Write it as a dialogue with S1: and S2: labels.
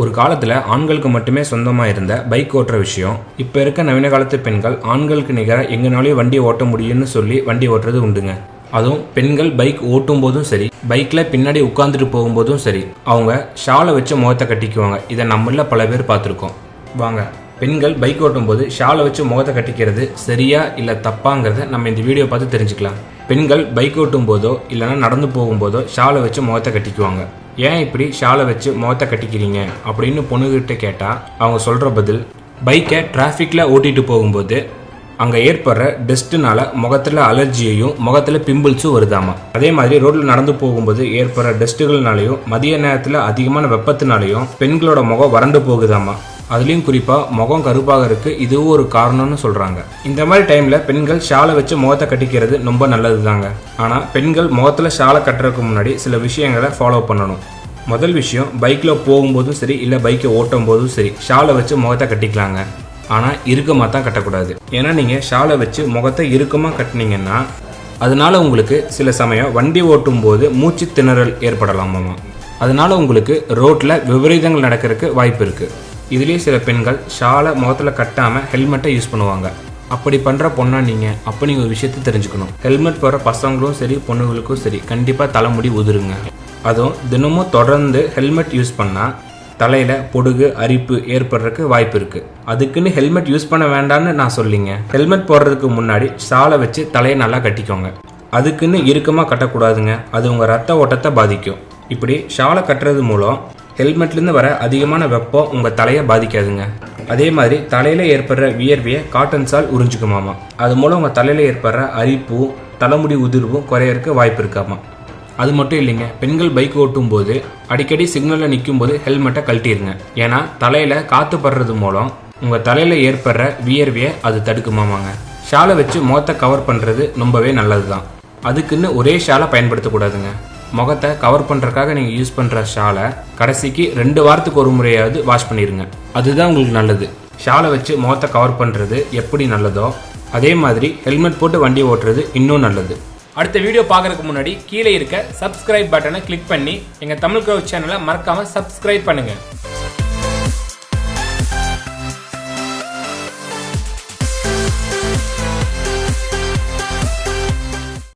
S1: ஒரு காலத்தில் ஆண்களுக்கு மட்டுமே சொந்தமாக இருந்த பைக் ஓட்டுற விஷயம் இப்போ இருக்க நவீன காலத்து பெண்கள் ஆண்களுக்கு நிகராக எங்கனாலையும் வண்டி ஓட்ட முடியும்னு சொல்லி வண்டி ஓட்டுறது உண்டுங்க. அதுவும் பெண்கள் பைக் ஓட்டும் போதும் சரி பைக்கில் பின்னாடி உட்காந்துட்டு போகும்போதும் சரி அவங்க ஷாலை வச்சு முகத்தை கட்டிக்குவாங்க. இதை நம்மள பல பேர் பார்த்துருக்கோம். வாங்க பெண்கள் பைக் ஓட்டும்போது ஷாலை வச்சு முகத்தை கட்டிக்கிறது சரியா இல்லை தப்பாங்கிறத நம்ம இந்த வீடியோ பார்த்து தெரிஞ்சுக்கலாம். பெண்கள் பைக் ஓட்டும் போதோ இல்லைன்னா நடந்து போகும்போதோ ஷாலை வச்சு முகத்தை கட்டிக்குவாங்க. ஏன் இப்படி ஷாலை வச்சு முகத்தை கட்டிக்கிறீங்க? அப்படின்னு பொண்ணுகிட்ட கேட்டால் அவங்க சொல்கிற பதில் பைக்கை டிராஃபிக்கில் ஓட்டிகிட்டு போகும்போது அங்கே ஏற்படுற டஸ்ட்டுனால முகத்தில் அலர்ஜியையும் முகத்தில் பிம்பிள்ஸும் வருதாமா? அதே மாதிரி ரோட்டில் நடந்து போகும்போது ஏற்படுற டஸ்ட்டுகள்னாலையும் மதிய நேரத்தில் அதிகமான வெப்பத்தினாலையும் பெண்களோட முகம் வறண்டு போகுதாமா? அதுலேயும் குறிப்பாக முகம் கருப்பாக இருக்குது இதுவும் ஒரு காரணம்னு சொல்கிறாங்க இந்த மாதிரி டைமில் பெண்கள் ஷாலை வச்சு முகத்தை கட்டிக்கிறது ரொம்ப நல்லது தாங்க ஆனால் பெண்கள் முகத்தில் ஷாலை கட்டுறதுக்கு முன்னாடி சில விஷயங்களை ஃபாலோ பண்ணணும். முதல் விஷயம் பைக்கில் போகும்போதும் சரி இல்லை பைக்கை ஓட்டும் போதும் சரி ஷாலை வச்சு முகத்தை கட்டிக்கலாங்க. ஆனால் இறுக்கமாக தான் கட்டக்கூடாது. ஏன்னா நீங்கள் ஷாலை வச்சு முகத்தை இறுக்கமாக கட்டினீங்கன்னா அதனால உங்களுக்கு சில சமயம் வண்டி ஓட்டும் போது மூச்சு திணறல் ஏற்படலாமாமா. அதனால உங்களுக்கு ரோட்டில் விபரீதங்கள் நடக்கிறதுக்கு வாய்ப்பு இருக்குது இதுலேயே சில பெண்கள் ஷாலை முகத்தில் கட்டாமல் ஹெல்மெட்டை யூஸ் பண்ணுவாங்க. அப்படி பண்ணுற பொண்ணா நீங்கள் அப்போ நீங்கள் ஒரு விஷயத்தை தெரிஞ்சுக்கணும். ஹெல்மெட் போடுற பசங்களும் சரி பொண்ணுங்களுக்கும் சரி கண்டிப்பாக தலைமுடி உதிருங்க. அதுவும் தினமும் தொடர்ந்து ஹெல்மெட் யூஸ் பண்ணால் தலையில் பொடுகு அரிப்பு ஏற்படுறதுக்கு வாய்ப்பு இருக்குது அதுக்குன்னு ஹெல்மெட் யூஸ் பண்ண வேண்டாம்னு நான் சொல்லிங்க. ஹெல்மெட் போடுறதுக்கு முன்னாடி ஷாலை வச்சு தலையை நல்லா கட்டிக்கோங்க. அதுக்குன்னு இறுக்கமாக கட்டக்கூடாதுங்க. அது உங்கள் ரத்த ஓட்டத்தை பாதிக்கும். இப்படி ஷாலை கட்டுறது மூலம் ஹெல்மெட்லேருந்து வர அதிகமான வெப்பம் உங்கள் தலையை பாதிக்காதுங்க. அதே மாதிரி தலையில் ஏற்படுற வியர்வையை காட்டன் சால் அது மூலம் உங்கள் தலையில் ஏற்படுற அரிப்பும் தலைமுடி உதிர்வும் குறையறதுக்கு வாய்ப்பு இருக்காமா. அது மட்டும் இல்லைங்க பெண்கள் பைக் ஓட்டும் போது அடிக்கடி சிக்னலில் நிற்கும் போது ஹெல்மெட்டை கழட்டிடுங்க ஏன்னா தலையில் காற்று படுறது மூலம் உங்கள் தலையில் ஏற்படுற வியர்வையை அது தடுக்குமாமாங்க. ஷாலை வச்சு முகத்தை கவர் பண்ணுறது ரொம்பவே நல்லது தான் அதுக்குன்னு ஒரே ஷாலை பயன்படுத்தக்கூடாதுங்க. முகத்தை கவர் பண்ணுறதுக்காக நீங்கள் யூஸ் பண்ணுற ஷாலை கடைசிக்கு ரெண்டு வாரத்துக்கு ஒரு முறையாவது வாஷ் பண்ணிடுங்க அதுதான் உங்களுக்கு நல்லது. ஷாலை வச்சு முகத்தை கவர் பண்ணுறது எப்படி நல்லதோ அதே மாதிரி ஹெல்மெட் போட்டு வண்டி ஓட்டுறது இன்னும் நல்லது.
S2: அடுத்த வீடியோ பார்க்கறதுக்கு முன்னாடி கீழே இருக்க சப்ஸ்கிரைப் பட்டனை கிளிக் பண்ணி எங்கள் தமிழ் க்ரௌட் சேனலை மறக்காமல் சப்ஸ்கிரைப் பண்ணுங்கள்